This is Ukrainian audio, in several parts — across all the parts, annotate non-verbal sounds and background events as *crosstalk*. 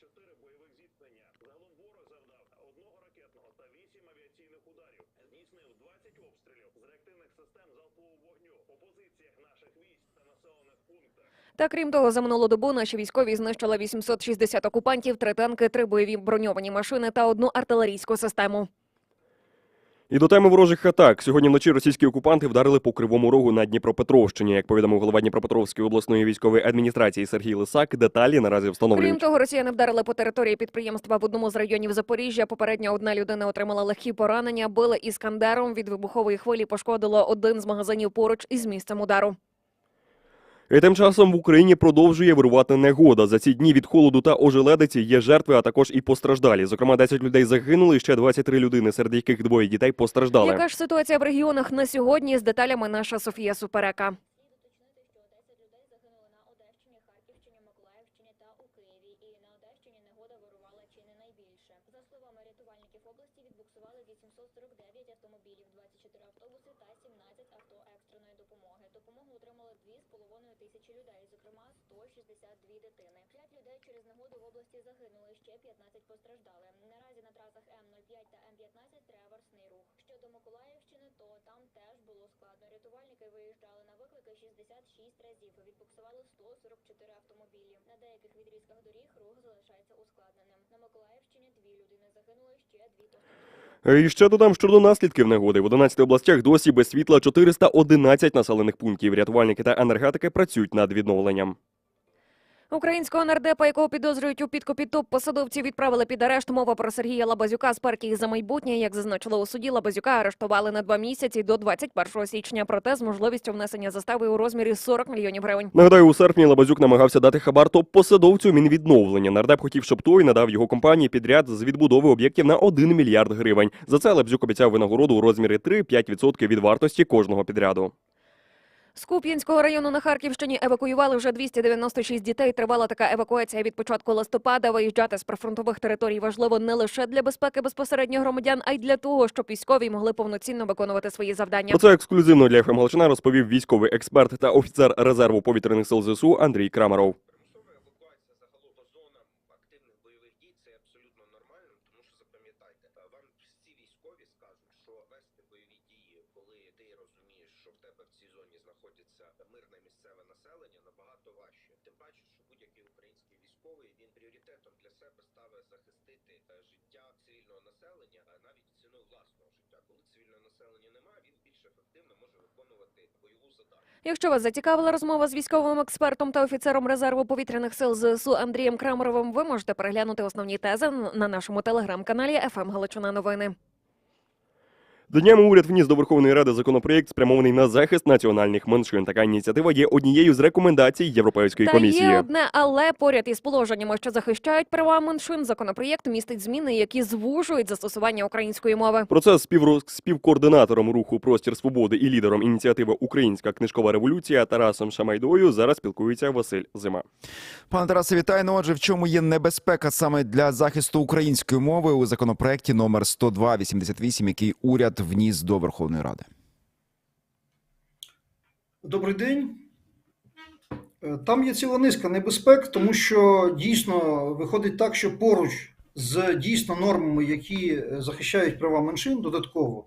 54 бойових зіткнення. Загалом ворог завдав одного ракетного та вісім авіаційних ударів. Здійснив 20 обстрілів з реактивних систем залпового вогню по позиціях наших військ та населених пунктах. Та крім того, за минулу добу наші військові знищили 860 окупантів, три танки, три бойові броньовані машини та одну артилерійську систему. І до теми ворожих атак. Сьогодні вночі російські окупанти вдарили по кривому рогу на Дніпропетровщині. Як повідомив голова Дніпропетровської обласної військової адміністрації Сергій Лисак, деталі наразі Крім встановлюють. того, росіяни вдарили по території підприємства в одному з районів Запоріжжя. Попередньо одна людина отримала легкі поранення. Били іскандером. Від вибухової хвилі пошкодило один з магазинів поруч із місцем удару. І тим часом в Україні продовжує вирувати негода. За ці дні від холоду та ожеледиці є жертви, а також і постраждалі. Зокрема, 10 людей загинули, і ще 23 людини, серед яких двоє дітей постраждали. Яка ж ситуація в регіонах на сьогодні? З деталями наша Софія Суперека. Слід уточнити, що 10 людей загинули на Одещині, Харківщині, Миколаївщині та у Києві. І на Одещині негода вирувала чи не найбільше. За словами рятувальників області, відбуксували 849 автомобілів, 24 автобуси та 17 авто екстреної допомоги. Допомогу отримали 2,5 тисячі людей, зокрема 162 дитини. 5 людей через негоду в області загинули, ще 15 постраждали. Наразі на трасах М05 та М15 траверсний рух. Щодо Миколаївщини, то там теж було складно. Рятувальники виїжджали на виклики 66 разів. Відбуксували 144 автомобілі. На деяких відрізках доріг рух залишається ускладненим. На Миколаївщині дві людини загинули, ще дві постраждали. І ще додам щодо наслідків негоди. В 11 областях досі без світла 411 населених пунктів. Рятувальники та енергетики працюють над відновленням. Українського нардепа, якого підозрюють у підкупі топ посадовців, відправили під арешт. Мова про Сергія Лабазюка з партії за майбутнє. Як зазначили у суді, Лабазюка арештували на два місяці до 21 січня. Проте з можливістю внесення застави у розмірі 40 мільйонів гривень. Нагадаю, у серпні Лабазюк намагався дати хабар топ-посадовцю Мінвідновлення. Нардеп хотів, щоб той надав його компанії підряд з відбудови об'єктів на 1 мільярд гривень. За це Лабазюк обіцяв винагороду у розмірі 3-5% від вартості кожного підряду. З Куп'янського району на Харківщині евакуювали вже 296 дітей. Тривала така евакуація від початку листопада. Виїжджати з прифронтових територій важливо не лише для безпеки безпосередньо громадян, а й для того, щоб військові могли повноцінно виконувати свої завдання. Про це ексклюзивно для ФМ Галичина розповів військовий експерт та офіцер резерву повітряних сил ЗСУ Андрій Крамаров. Примусова евакуація загалом по зонам активних бойових дій це абсолютно нормально, тому що запам'ятайте, е, вам всі військові скажуть, що вести бойові дії, коли ти розумієш, що в тебе в цій зоні знаходиться мирне місцеве населення, набагато важче. Тим паче, що будь-який український військовий він пріоритетом для себе ставить захистити е, життя цивільного населення, а навіть ціною власного життя. Коли цивільного населення немає, він більш ефективно може виконувати бойову задачу. Якщо вас зацікавила розмова з військовим експертом та офіцером резерву повітряних сил ЗСУ Андрієм Крамеровим, ви можете переглянути основні тези на нашому телеграм-каналі «ФМ Галичина Новини. Днями уряд вніс до Верховної Ради законопроєкт, спрямований на захист національних меншин. Така ініціатива є однією з рекомендацій Європейської Та комісії. є одне, але поряд із положеннями, що захищають права меншин, законопроєкт містить зміни, які звужують застосування української мови. Про це з співро- співкоординатором руху Простір свободи і лідером ініціативи Українська книжкова революція Тарасом Шамайдою зараз спілкується Василь Зима. Пане Тарасе, вітаю. Ну, отже, в чому є небезпека саме для захисту української мови у законопроекті номер 10288, який уряд вніс до Верховної Ради? Добрий день. Е, Там є ціла низка небезпек, тому що дійсно виходить так, що поруч з дійсно нормами, які е, захищають права меншин, додатково,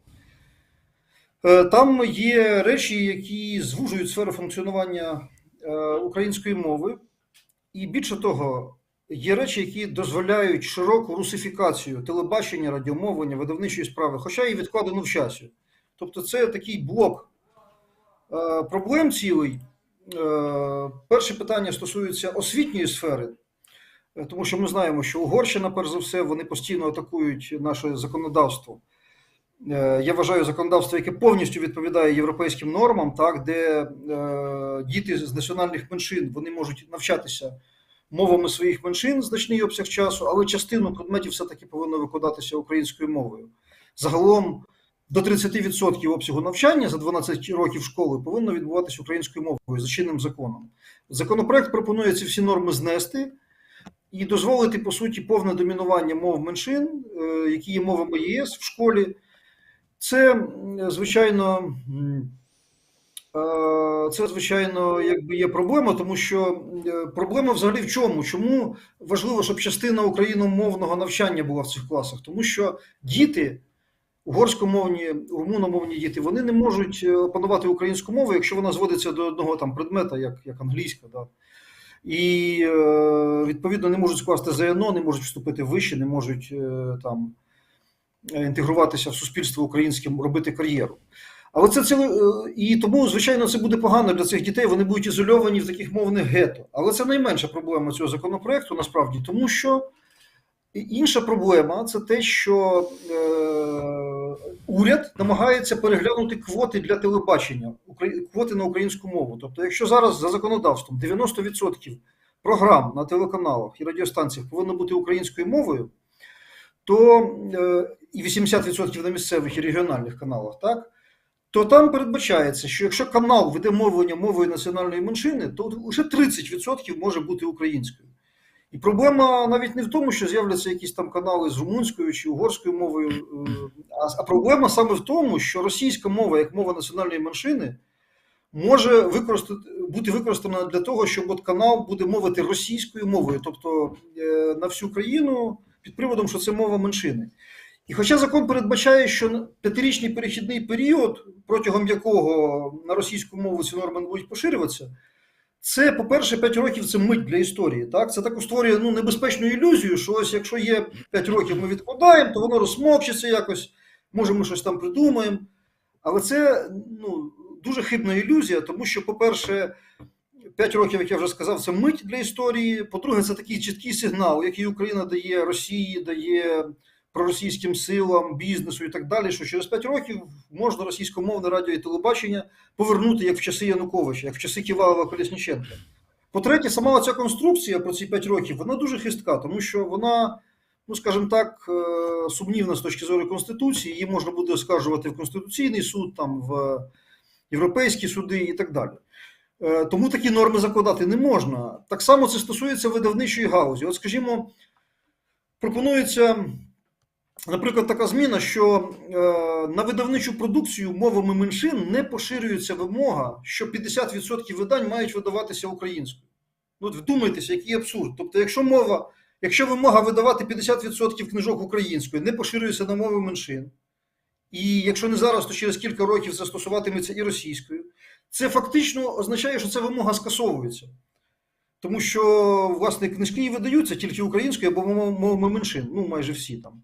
е, там є речі, які звужують сферу функціонування української мови. І більше того, є речі, які дозволяють широку русифікацію телебачення, радіомовлення, видавничої справи, хоча і відкладено в часі. Тобто, це такий блок е, проблем цілий. Е, Перше питання стосується освітньої сфери, е, тому що ми знаємо, що Угорщина, перш за все, вони постійно атакують наше законодавство. Я вважаю законодавство, яке повністю відповідає європейським нормам, так, де е, діти з національних меншин вони можуть навчатися мовами своїх меншин значний обсяг часу, але частину предметів все-таки повинно викладатися українською мовою. Загалом до 30% обсягу навчання за 12 років школи повинно відбуватися українською мовою за чинним законом. Законопроект пропонує ці всі норми знести і дозволити, по суті, повне домінування мов меншин, е, які є мовами ЄС в школі. Це, звичайно, Е, Це, звичайно, якби є проблема, тому що е, проблема взагалі в чому? Чому важливо, щоб частина україномовного навчання була в цих класах? Тому що діти, угорськомовні, румуномовні діти, вони не можуть е, опанувати українську мову, якщо вона зводиться до одного там предмета, як, як англійська. Да? І е, відповідно не можуть скласти ЗНО, не можуть вступити вище, не можуть е, там е, інтегруватися в суспільство українське, робити кар'єру. Але це ціле, е, і тому, звичайно, це буде погано для цих дітей. Вони будуть ізольовані в таких мовних гетто. Але це найменша проблема цього законопроекту, насправді, тому що інша проблема це те, що е, уряд намагається переглянути квоти для телебачення, квоти на українську мову. Тобто, якщо зараз за законодавством 90% програм на телеканалах і радіостанціях повинно бути українською мовою, то е, і 80% на місцевих і регіональних каналах, так? То там передбачається, що якщо канал веде мовлення мовою національної меншини, то лише 30% може бути українською. І проблема навіть не в тому, що з'являться якісь там канали з румунською чи угорською мовою, е, а, проблема саме в тому, що російська мова, як мова національної меншини, може використати, бути використана для того, щоб от канал буде мовити російською мовою, тобто е, на всю країну під приводом, що це мова меншини. І хоча закон передбачає, що п'ятирічний перехідний період, протягом якого на російську мову ці норми будуть поширюватися, це, по-перше, 5 років це мить для історії. Так? Це також створює ну, небезпечну ілюзію, що ось якщо є 5 років, ми відкладаємо, то воно розсмокчиться якось, може, ми щось там придумаємо. Але це ну, дуже хибна ілюзія, тому що, по-перше, 5 років, як я вже сказав, це мить для історії. По-друге, це такий чіткий сигнал, який Україна дає Росії, дає проросійським силам, бізнесу і так далі, що через 5 років можна російськомовне радіо і телебачення повернути як в часи Януковича, як в часи Ківалова Колісніченка. По-третє, сама ця конструкція про ці 5 років, вона дуже хистка, тому що вона, ну скажімо так, е, сумнівна з точки зору Конституції, її можна буде оскаржувати в Конституційний суд, там, в європейські суди і так далі. Е, Тому такі норми закладати не можна. Так само це стосується видавничої галузі. От, скажімо, пропонується, наприклад, така зміна, що е, на видавничу продукцію мовами меншин не поширюється вимога, що 50% видань мають видаватися українською. Ну, вдумайтеся, який абсурд. Тобто, якщо мова, якщо вимога видавати 50% книжок українською не поширюється на мови меншин, і якщо не зараз, то через кілька років це стосуватиметься і російською, це фактично означає, що ця вимога скасовується. Тому що, власне, книжки і видаються тільки українською або мовами меншин, ну майже всі там.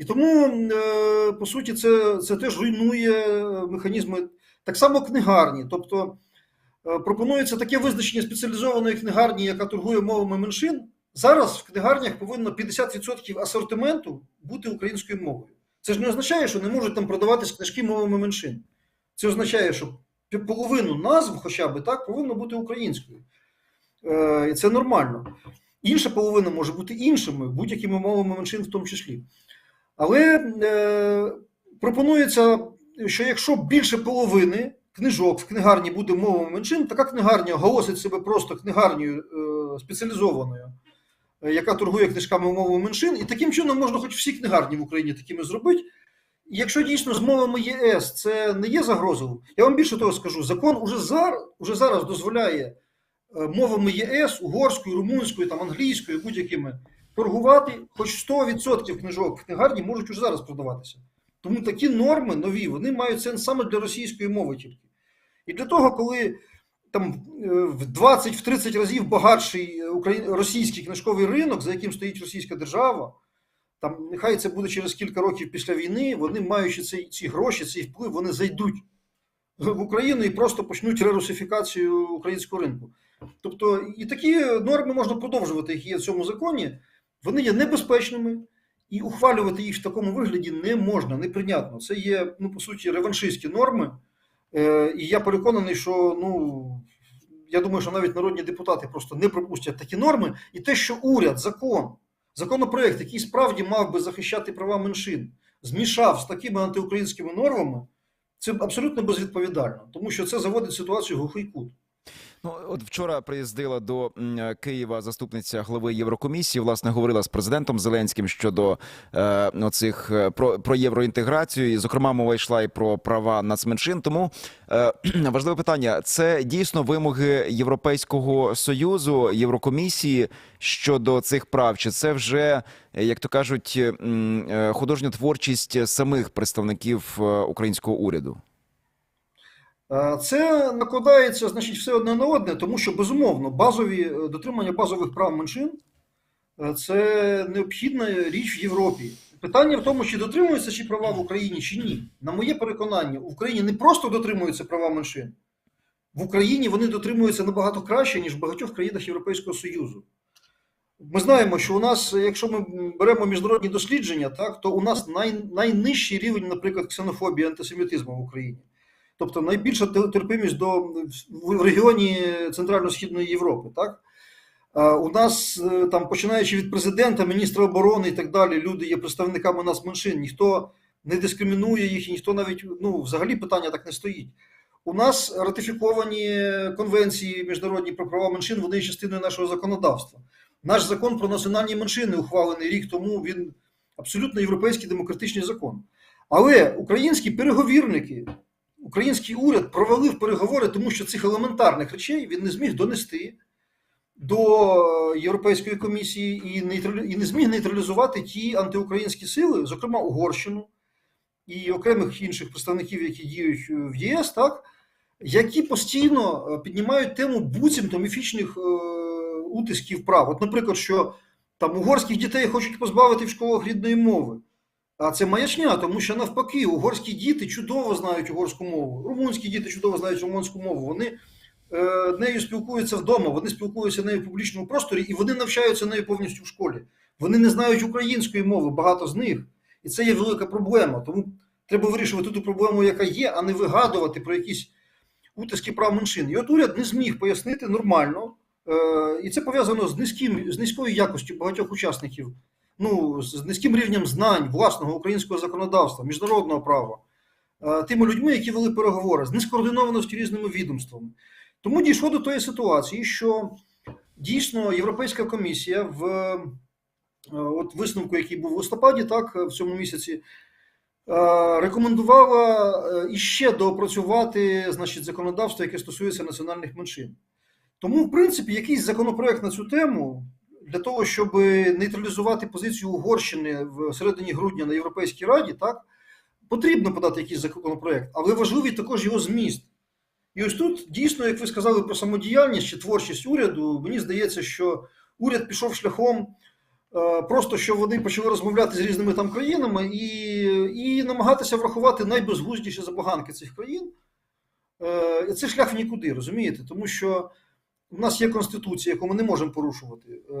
І тому, е, по суті, це, це теж руйнує механізми так само книгарні. Тобто е, пропонується таке визначення спеціалізованої книгарні, яка торгує мовами меншин. Зараз в книгарнях повинно 50% асортименту бути українською мовою. Це ж не означає, що не можуть там продаватись книжки мовами меншин. Це означає, що половину назв, хоча б так, повинно бути українською. Е, і це нормально. Інша половина може бути іншими, будь-якими мовами меншин в тому числі. Але е, пропонується, що якщо більше половини книжок в книгарні буде мовами меншин, така книгарня оголосить себе просто книгарнею е, спеціалізованою, е, яка торгує книжками мовами меншин, і таким чином можна хоч всі книгарні в Україні такими зробити. Якщо дійсно з мовами ЄС це не є загрозою, я вам більше того скажу, закон уже зараз, уже зараз дозволяє е, мовами ЄС, угорською, румунською, там, англійською, будь-якими торгувати, хоч 100% книжок в книгарні можуть уже зараз продаватися. Тому такі норми нові, вони мають сенс саме для російської мови тільки. І для того, коли там е, в 20-30 разів багатший україн... російський книжковий ринок, за яким стоїть російська держава, там нехай це буде через кілька років після війни, вони, маючи ці, ці гроші, цей вплив, вони зайдуть в Україну і просто почнуть рерусифікацію українського ринку. Тобто, і такі норми можна продовжувати, які є в цьому законі. Вони є небезпечними, і ухвалювати їх в такому вигляді не можна, неприйнятно. Це є, ну, по суті, реваншистські норми. Е, і я переконаний, що ну, я думаю, що навіть народні депутати просто не пропустять такі норми. І те, що уряд, закон, законопроект, який справді мав би захищати права меншин, змішав з такими антиукраїнськими нормами, це абсолютно безвідповідально, тому що це заводить ситуацію в глухий кут. Ну, от вчора приїздила до Києва заступниця глави Єврокомісії. Власне, говорила з президентом Зеленським щодо е, оцих е, про, про євроінтеграцію. І, зокрема, мова йшла і про права нацменшин. Тому е, *clears throat* важливе питання: це дійсно вимоги Європейського союзу, Єврокомісії щодо цих прав? Чи це вже, як то кажуть, е, художня творчість самих представників е, українського уряду? Е, Це накладається, значить, все одне на одне, тому що безумовно базові е, дотримання базових прав меншин е, це необхідна річ в Європі. Питання в тому, чи дотримуються ці права в Україні, чи ні. На моє переконання, в Україні не просто дотримуються права меншин, в Україні вони дотримуються набагато краще, ніж в багатьох країнах Європейського Союзу. Ми знаємо, що у нас, якщо ми беремо міжнародні дослідження, так, то у нас най, найнижчий рівень, наприклад, ксенофобії антисемітизму в Україні. Тобто найбільша терпимість до в регіоні Центрально-Східної Європи. Так? У нас е, там, починаючи від президента, міністра оборони і так далі, люди є представниками нас меншин. Ніхто не дискримінує їх, ніхто навіть ну, взагалі питання так не стоїть. У нас ратифіковані конвенції міжнародні про права меншин, вони є частиною нашого законодавства. Наш закон про національні меншини, ухвалений рік тому, він абсолютно європейський демократичний закон. Але українські переговірники, український уряд провалив переговори, тому що цих елементарних речей він не зміг донести до Європейської комісії і, і не зміг нейтралізувати ті антиукраїнські сили, зокрема Угорщину і окремих інших представників, які діють в ЄС, так, які постійно е, піднімають тему буцімто міфічних е, утисків прав. От, наприклад, що там угорських дітей хочуть позбавити в школах рідної мови. А це маячня, тому що навпаки, угорські діти чудово знають угорську мову, румунські діти чудово знають румунську мову. Вони е, нею спілкуються вдома, вони спілкуються нею в публічному просторі і вони навчаються нею повністю в школі. Вони не знають української мови, багато з них. І це є велика проблема. Тому треба вирішувати ту проблему, яка є, а не вигадувати про якісь утиски прав меншин. І от уряд не зміг пояснити нормально, е, і це пов'язано з низьким, з низькою якостю багатьох учасників, ну, з низьким рівнем знань власного українського законодавства, міжнародного права, е, тими людьми, які вели переговори, з нескоординованості різними відомствами. Тому дійшло до тої ситуації, що дійсно Європейська комісія в е, от висновку, який був в листопаді, так, в цьому місяці, е, рекомендувала е, іще доопрацювати значить, законодавство, яке стосується національних меншин. Тому, в принципі, якийсь законопроект на цю тему для того, щоб нейтралізувати позицію Угорщини в середині грудня на Європейській Раді, так, потрібно подати якийсь законопроект, але важливий також його зміст. І ось тут дійсно, як ви сказали про самодіяльність чи творчість уряду, мені здається, що уряд пішов шляхом е, просто, що вони почали розмовляти з різними там країнами і, і намагатися врахувати найбезглуздіші забаганки цих країн. Е, це шлях в нікуди, розумієте? Тому що у нас є конституція, яку ми не можемо порушувати. Е,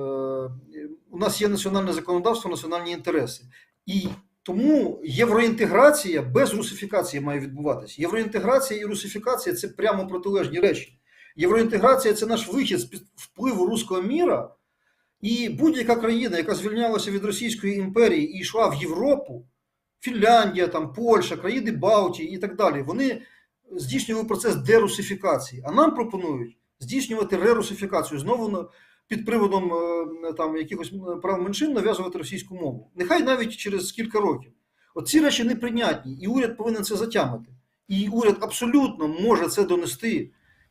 У нас є національне законодавство, національні інтереси. І тому євроінтеграція без русифікації має відбуватися. Євроінтеграція і русифікація це прямо протилежні речі. Євроінтеграція це наш вихід з під впливу руського міра, і будь-яка країна, яка звільнялася від Російської імперії і йшла в Європу, Фінляндія, там, Польща, країни Балтії і так далі, вони здійснювали процес дерусифікації. А нам пропонують здійснювати рерусифікацію знову під приводом е, там, якихось прав меншин нав'язувати російську мову. Нехай навіть через кілька років. От ці речі неприйнятні, і уряд повинен це затямити. І уряд абсолютно може це донести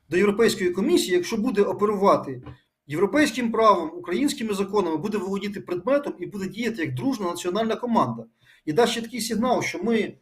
до Європейської комісії, якщо буде оперувати європейським правом, українськими законами, буде володіти предметом і буде діяти як дружна національна команда. І дасть такий сигнал, що ми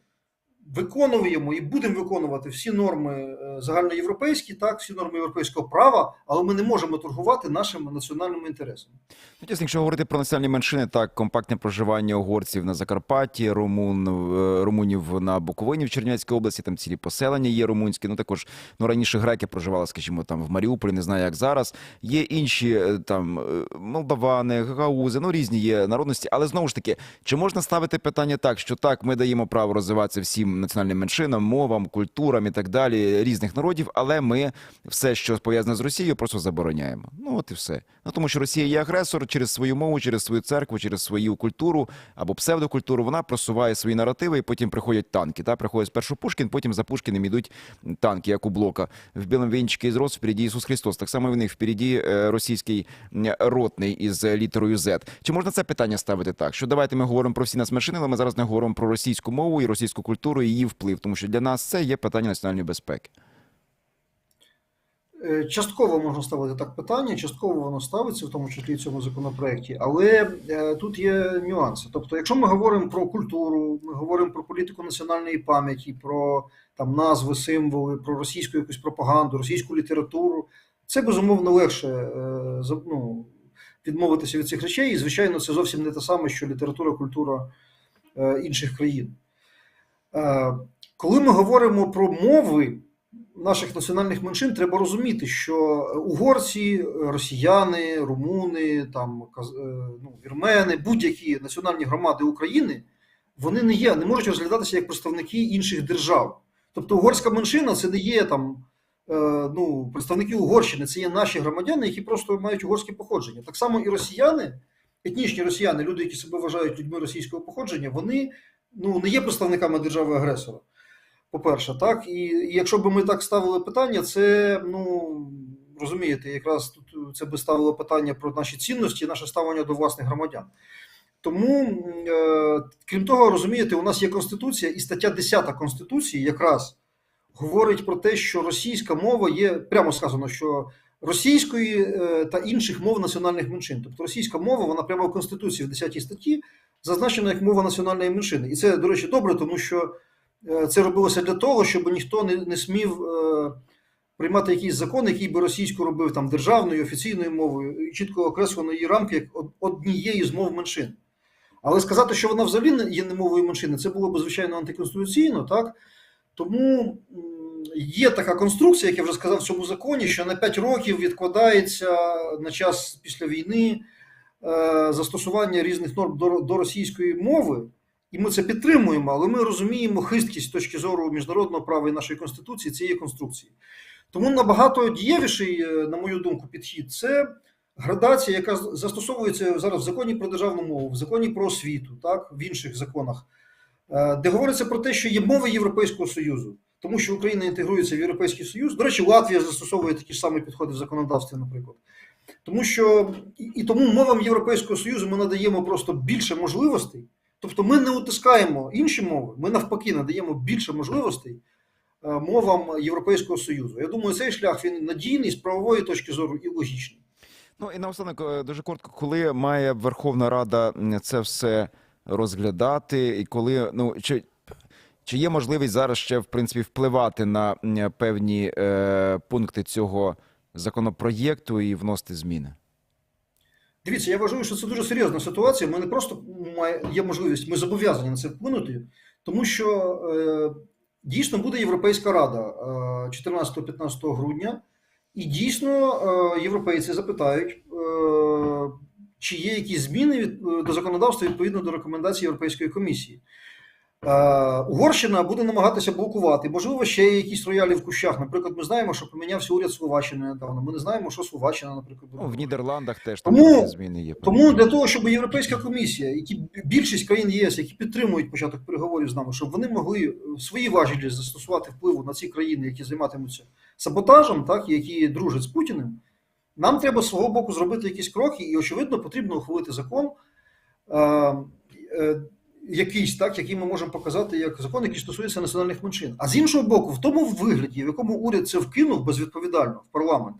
виконуємо і будемо виконувати всі норми е, загальноєвропейські, так, всі норми європейського права, але ми не можемо торгувати нашими національними інтересами. Ну, Тісно, якщо говорити про національні меншини, так компактне проживання угорців на Закарпатті, румун, е, румунів на Буковині в Чернівецькій області, там цілі поселення є румунські. Ну також ну раніше греки проживали, скажімо, там в Маріуполі, не знаю, як зараз. Є інші е, там молдавани, гагаузи, ну різні є народності. Але знову ж таки, чи можна ставити питання так, що так, ми даємо право розвиватися всім національним меншинам, мовам, культурам і так далі, різних народів, але ми все, що пов'язане з Росією, просто забороняємо. Ну от і все. Ну тому що Росія є агресор через свою мову, через свою церкву, через свою культуру або псевдокультуру. Вона просуває свої наративи, і потім приходять танки. Та приходить спершу Пушкін, потім за Пушкіним ідуть танки, як у блока. В білому вінчикі із роз впереді Ісус Христос. Так само в них впереді е, російський ротний із літерою Z. Чи можна це питання ставити так? Що давайте ми говоримо про всі нацменшини, але ми зараз не говоримо про російську мову і російську культуру її вплив, тому що для нас це є питання національної безпеки. Е, Частково можна ставити так питання, частково воно ставиться, в тому числі в цьому законопроекті, але е, тут є нюанси. Тобто, якщо ми говоримо про культуру, ми говоримо про політику національної пам'яті, про там назви, символи, про російську якусь пропаганду, російську літературу, це безумовно легше е, ну, відмовитися від цих речей. І, звичайно, це зовсім не те саме, що література, культура е, інших країн. Е, Коли ми говоримо про мови наших національних меншин, треба розуміти, що угорці, росіяни, румуни, там е, ну, вірмени, будь-які національні громади України, вони не є, не можуть розглядатися як представники інших держав. Тобто угорська меншина це не є там е, ну, представники Угорщини, це є наші громадяни, які просто мають угорське походження. Так само і росіяни, етнічні росіяни, люди, які себе вважають людьми російського походження, вони ну, не є представниками держави-агресора. По-перше, так, і, і якщо б ми так ставили питання, це ну розумієте, якраз тут це би ставило питання про наші цінності, наше ставлення до власних громадян. Тому, е, крім того, розумієте, у нас є конституція, і стаття 10 Конституції якраз говорить про те, що російська мова є прямо сказано, що російської е, та інших мов національних меншин. Тобто російська мова, вона прямо в Конституції в 10 статті зазначена як мова національної меншини. І це, до речі, добре, тому що е, це робилося для того, щоб ніхто не, не смів е, приймати якийсь закон, який би російську робив там державною, офіційною мовою, і чітко окреслено її рамки як однієї з мов меншин. Але сказати, що вона взагалі не є не мовою меншини, це було б звичайно антиконституційно, так? Тому є така конструкція, як я вже сказав в цьому законі, що на 5 років відкладається на час після війни застосування різних норм до, до російської мови, і ми це підтримуємо, але ми розуміємо хисткість з точки зору міжнародного права і нашої конституції цієї конструкції. Тому набагато дієвіший, е, на мою думку, підхід це градація, яка застосовується зараз в законі про державну мову, в законі про освіту, так, в інших законах, е, де говориться про те, що є мови Європейського Союзу, тому що Україна інтегрується в Європейський Союз. До речі, Латвія застосовує такі ж самі підходи в законодавстві, наприклад. Тому що і, тому мовам Європейського Союзу ми надаємо просто більше можливостей. Тобто ми не утискаємо інші мови, ми навпаки надаємо більше можливостей е, мовам Європейського Союзу. Я думаю, цей шлях він надійний з правової точки зору і логічний. Ну і наостанок е, дуже коротко, коли має Верховна Рада це все розглядати, і коли ну чи, чи є можливість зараз ще в принципі впливати на певні е, пункти цього законопроєкту і вносити зміни? Дивіться, я вважаю, що це дуже серйозна ситуація. Ми не просто є можливість, ми зобов'язані на це вплинути, тому що е, дійсно буде Європейська Рада е, 14-15 грудня, і дійсно е, європейці запитають, е, чи є якісь зміни від, до законодавства відповідно до рекомендацій Європейської комісії. Е, Угорщина буде намагатися блокувати. Можливо, ще є якісь роялі в кущах. Наприклад, ми знаємо, що помінявся уряд Словаччини недавно. Ми не знаємо, що Словаччина, наприклад, буде. Ну, в Нідерландах теж там Тому- зміни є. Тому для того, щоб Європейська комісія, які більшість країн ЄС, які підтримують початок переговорів з нами, щоб вони могли свої важелі застосувати впливу на ці країни, які займатимуться саботажем, так які дружать з Путіним, нам треба з свого боку зробити якісь кроки, і очевидно потрібно ухвалити закон. Якийсь так, який ми можемо показати як закон, який стосується національних меншин. А з іншого боку, в тому вигляді, в якому уряд це вкинув безвідповідально в парламент,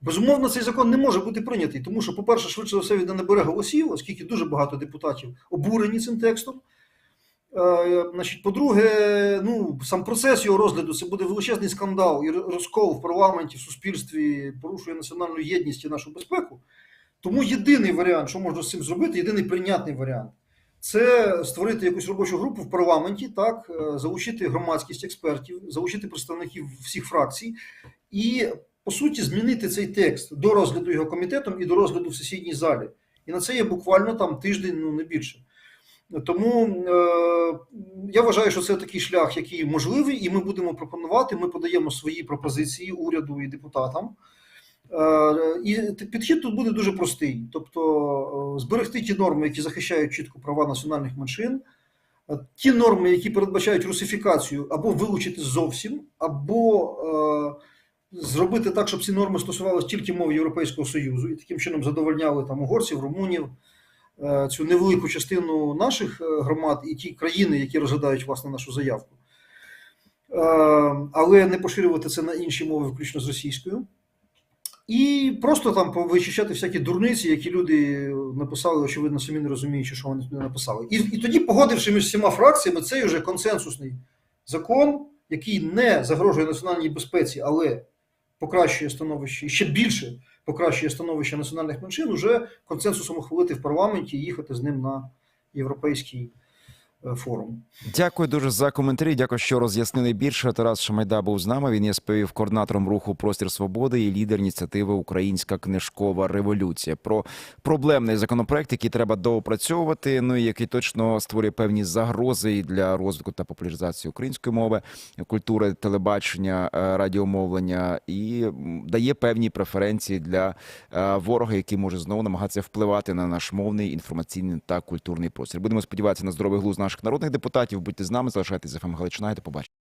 Безумовно, цей закон не може бути прийнятий, тому що, по-перше, швидше за все, він не набере голосів, оскільки дуже багато депутатів обурені цим текстом. Е, значить, по-друге, ну, сам процес його розгляду це буде величезний скандал і розкол в парламенті, в суспільстві, порушує національну єдність і нашу безпеку. Тому єдиний варіант, що можна з цим зробити, єдиний прийнятний варіант це створити якусь робочу групу в парламенті, так, е, залучити громадськість експертів, залучити представників всіх фракцій і по суті, змінити цей текст до розгляду його комітетом і до розгляду в сесійній залі. І на це є буквально там тиждень, ну не більше. Тому е, я вважаю, що це такий шлях, який можливий, і ми будемо пропонувати. Ми подаємо свої пропозиції уряду і депутатам. Е, І підхід тут буде дуже простий: тобто е, зберегти ті норми, які захищають чітко права національних меншин, е, ті норми, які передбачають русифікацію, або вилучити зовсім, або зробити так, щоб ці норми стосувалися тільки мов Європейського Союзу, і таким чином задовольняли там угорців, румунів, цю невелику частину наших громад і ті країни, які розглядають власне нашу заявку. Але не поширювати це на інші мови, включно з російською. І просто там повичищати всякі дурниці, які люди написали, очевидно, самі не розуміючи, що вони туди написали. І, і тоді, погодивши між всіма фракціями, цей вже консенсусний закон, який не загрожує національній безпеці, але покращує становище ще більше покращує становище національних меншин, уже консенсусом ухвалити в парламенті і їхати з ним на європейський форум. Дякую дуже за коментарі. Дякую, що роз'яснили більше. Тарас Шамайда був з нами. Він є співкоординатором руху Простір Свободи і лідер ініціативи Українська книжкова революція. Про проблемний законопроект, який треба доопрацьовувати. Ну і який точно створює певні загрози для розвитку та популяризації української мови, культури, телебачення, е, радіомовлення і дає певні преференції для е, ворога, який може знову намагатися впливати на наш мовний, інформаційний та культурний простір. Будемо сподіватися на здоровий глузд наших народних депутатів. Будьте з нами, залишайтеся ФМ Галичина і до побачення.